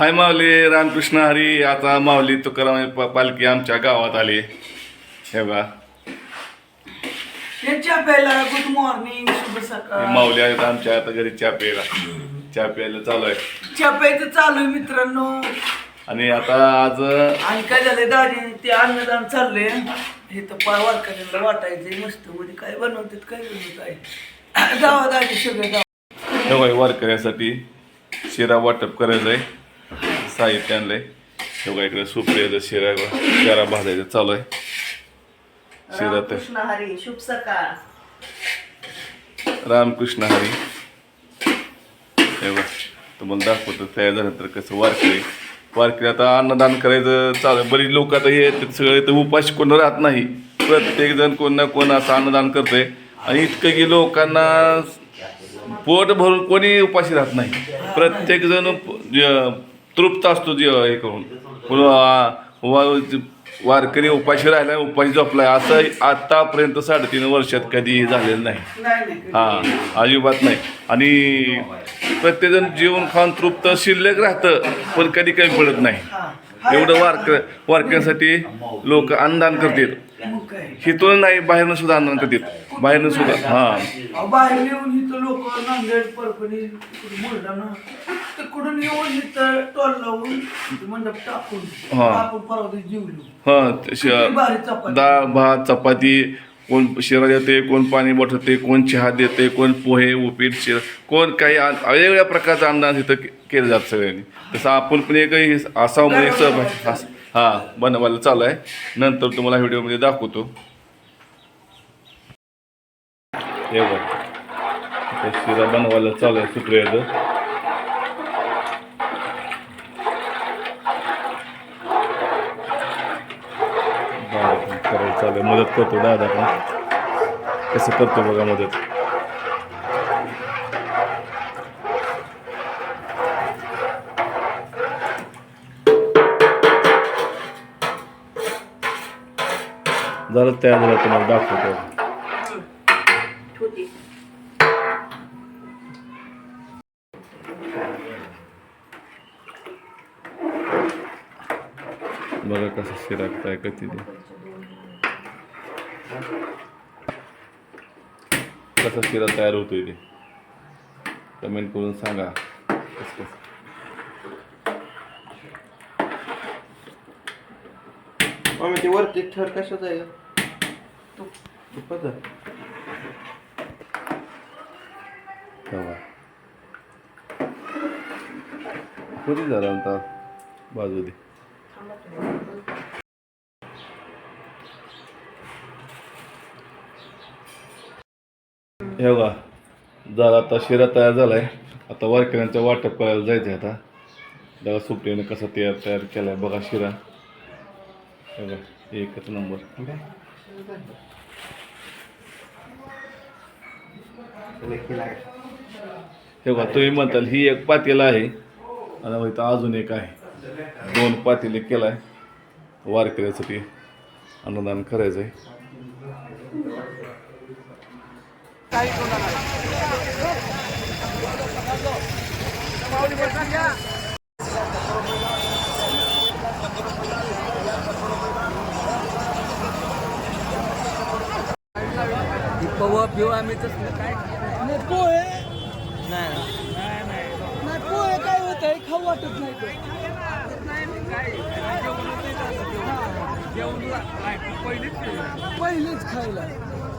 हाय माऊली रामकृष्ण हरी. आता माऊली तुकाराम पालखी आमच्या गावात आली. हे बघा. त्यांच्या पहिला गुड मॉर्निंग शुभ सकाळ. माऊली आहेत आमच्या आता घरी चहा प्यायला. चहा प्यायला चालू आहे. चपाईचं चालू आहे मित्रांनो. आणि आता आज आणि काय झालंय दादी ते अन्नदान चाललंय. हे तर पाय वारकऱ्यांना वाटायचंय मस्त मध्ये काय बनवतात काय बनवत आहे. जावा दादी सगळं जावा. वारकऱ्यासाठी शिरा वाटप करायचं आहे साहित्य आणलंय. हे बघा इकडे सुपड्याचं शिरा शिरा भाजायचं चालू आहे. शिरा तर. रामकृष्ण हरी शुभ सकाळ. रामकृष्ण हरी. हे बघा. तुम्हाला दाखवतो तयार झाल्यानंतर कसं वारकरी. वारकरी आता अन्नदान करायचं चालू आहे. बरीच लोक आता हे सगळे तर उपाशी कोण राहत नाही. प्रत्येक जण कोण ना कोण असं अन्नदान करतंय. आणि इतकं की लोकांना पोट भरून कोणी उपाशी राहत नाही. प्रत्येक जण प- ज- तृप्त असतो जे हे करून. वारकरी उपाशी राहिला उपाशी झोपलाय. असं आतापर्यंत साडेतीन वर्षात कधी झालेलं नाही. हा अजिबात नाही. आणि प्रत्येकजण जेवण खाऊन तृप्त शिल्लक राहतं पण कधी काही पडत नाही. एवढं वारक वारक्यांसाठी लोक अन्नदान करतात. हिथून नाही बाहेरनं सुद्धा अन्नदान करतात. बाहेरनं सुद्धा हा. बाहेर येऊन इथं लोक नांदेड परभणी बुलढाणा तिकडून येऊन इथं टोल लावून मंडप टाकून हा. आपण परवा दिवशी जेवलो. हा. डाळ भात चपाती कोण शिरा देते कोण पाणी बटवते कोण चहा देते कोण पोहे उपीट शिरा कोण काही वेगवेगळ्या प्रकारचं अन्नदान तिथं के- केलं जातं सगळ्यांनी. तसं आपण पण एकही असावं म्हणजे सहभागी हा बनवायला चालू आहे. नंतर तुम्हाला व्हिडिओमध्ये दाखवतो. हे बघ. शिरा बनवायला चालू आहे सुप्रियाचं दादा पण करायला चालू आहे. मदत करतो दादा पण. कसं करतो बघा मदत. झालं तयार झालं तुम्हाला दाखवतो. बघा कसं शिरा काय कधी कसा शिरा तयार होतोय ते? कमेंट करून सांगा. कसं कसं मग ते वरती थर कशाचं आहे? तुपाचं. कधी झाला आता बाजू दे हे बघा जरा आता शिरा तयार झालाय. आता वारकऱ्यांचं वाटप करायला जायचं आहे आता. बघा सुपटीने कसा तयार तयार केलाय. बघा शिरा. हे बघा एकच नंबर. हे बघा तुम्ही म्हणताल ही एक पातेला आहे. आणि इथं अजून एक आहे. दोन पातेले केलाय. वारकऱ्यासाठी अन्नदान करायचं आहे पवा पिवा आम्ही तसलं काय पोहे नाही. नाही पोहे काय होत आहे खाऊ वाटत नाही पहिलेच खायला.